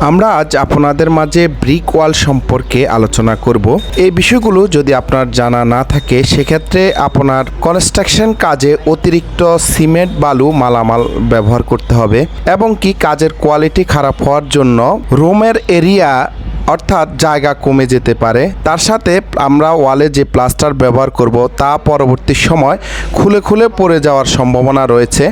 আমরা আজ আপনাদের মাঝে ব্রিক ওয়াল সম্পর্কে আলোচনা করব। এই বিষয়গুলো যদি আপনার জানা না থাকে, সেক্ষেত্রে আপনার কনস্ট্রাকশন কাজে অতিরিক্ত সিমেন্ট বালু মালামাল ব্যবহার করতে হবে এবং কি কাজের কোয়ালিটি খারাপ হওয়ার জন্য রুমের এরিয়া অর্থাৎ জায়গা কমে যেতে পারে। তার সাথে আমরা ওয়ালে যে প্লাস্টার ব্যবহার করব, তা পরবর্তী সময় খুলে খুলে পড়ে যাওয়ার সম্ভাবনা রয়েছে,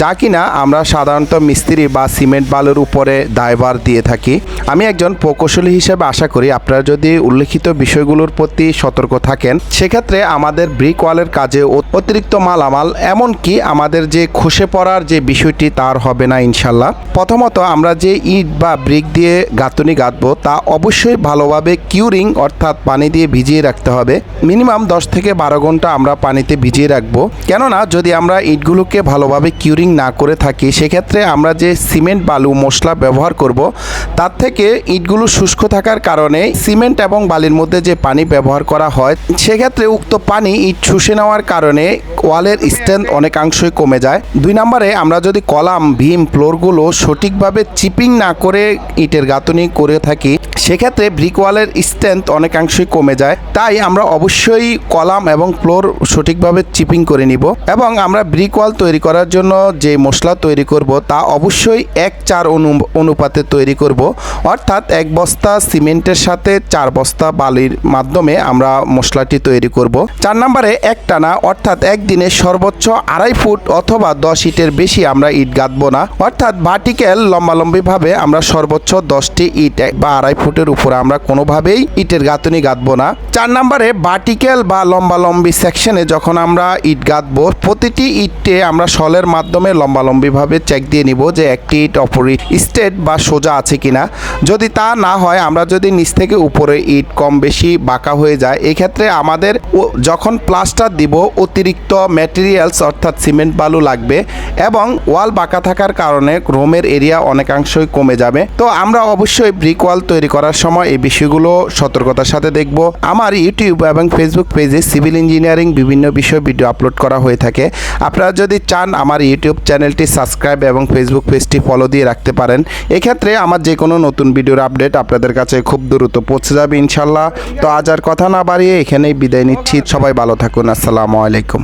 যা কিনা আমরা সাধারণত মিস্ত্রি বা সিমেন্ট বালুর উপরে দায়ভার দিয়ে থাকি। আমি একজন প্রকৌশলী হিসেবে আশা করি আপনারা যদি উল্লেখিত বিষয়গুলোর প্রতি সতর্ক থাকেন, সেক্ষেত্রে আমাদের ব্রিক ওয়ালের কাজে অতিরিক্ত মালামাল, এমনকি আমাদের যে খসে পড়ার যে বিষয়টি, তার হবে না ইনশাল্লাহ। প্রথমত আমরা যে ইট বা ব্রিক দিয়ে গাঁথুনি গাঁথবো, তা অবশ্যই ভালোভাবে কিউরিং অর্থাৎ পানি দিয়ে ভিজিয়ে রাখতে হবে। মিনিমাম দশ থেকে বারো ঘণ্টা আমরা পানিতে ভিজিয়ে রাখব। কেননা, যদি আমরা ইটগুলোকে ভালোভাবে কিউরিং না করে থাকি, সেক্ষেত্রে আমরা যে সিমেন্ট বালু মশলা ব্যবহার করব, তার থেকে ইটগুলো শুষ্ক থাকার কারণে সিমেন্ট এবং বালির মধ্যে যে পানি ব্যবহার করা হয়, সেক্ষেত্রে উক্ত পানি ইট শুষে নেওয়ার কারণে ওয়ালের স্ট্রেংথ অনেকাংশই কমে যায়। দুই নম্বরে, আমরা যদি কলাম, ভীম, ফ্লোরগুলো সঠিকভাবে চিপিং না করে ইটের গাঁথনি করে থাকি সেক্ষেত্রে ব্রিক ওয়ালের স্ট্রেংথ অনেকাংশই কমে যায়। তাই আমরা অবশ্যই কলাম এবং ফ্লোর সঠিকভাবে চিপিং করে নিব এবং আমরা ব্রিক ওয়াল তৈরি করার জন্য যে মশলা তৈরি করব তা অবশ্যই এক চার অনু অনুপাতে তৈরি করব। অর্থাৎ এক বস্তা সিমেন্টের সাথে চার বস্তা বালির মাধ্যমে আমরা মশলাটি তৈরি করব। চার নম্বরে এক টানা, অর্থাৎ একদিনে সর্বোচ্চ আড়াই ফুট অথবা দশ ইটের বেশি আমরা ইট গাঁথবো না। অর্থাৎ ভার্টিক্যাল লম্বালম্বিভাবে আমরা সর্বোচ্চ দশটি ইট বা আড়াই ফুটের উপরে আমরা কোনোভাবেই ইটের গাঁথনি গাঁথবো না। চার নম্বরে ভার্টিক্যাল বা লম্বালম্বি সেকশনে যখন আমরা ইট গাঁথবো, প্রতিটি ইটে আমরা শলের মাধ্যমে লম্বালম্বিভাবে চেক দিয়ে নিব যে একটি ইট অপর ইট স্ট্রেট বা সোজা আছে কিনা। যদি তা না হয়, আমরা যদি নিচ থেকে উপরে ইট কম বেশি বাঁকা হয়ে যায়, এক্ষেত্রে আমাদের যখন প্লাস্টার দিব, অতিরিক্ত ম্যাটেরিয়ালস অর্থাৎ সিমেন্ট বালু লাগবে এবং ওয়াল বাঁকা থাকার কারণে রোমের এরিয়া অনেকাংশই কমে যাবে। তো আমরা অবশ্যই ব্রিক ওয়াল তৈরি করার সময় এই বিষয়গুলো সতর্কতার সাথে দেখব। আমার ইউটিউব এবং ফেসবুক পেজে সিভিল ইঞ্জিনিয়ারিং বিভিন্ন বিষয় ভিডিও আপলোড করা হয়ে থাকে। আপনারা যদি চান আমার ইউটিউব চ্যানেলটি সাবস্ক্রাইব এবং ফেসবুক পেজটি ফলো দিয়ে রাখতে পারেন, এক্ষেত্রে আমার যে কোনো নতুন ভিডিওর আপডেট আপনাদের কাছে খুব দ্রুত পৌঁছে যাবে ইনশাল্লাহ। তো আজ আর কথা না বাড়িয়ে এখানেই বিদায় নিচ্ছি। সবাই ভালো থাকুন। আসসালামু আলাইকুম।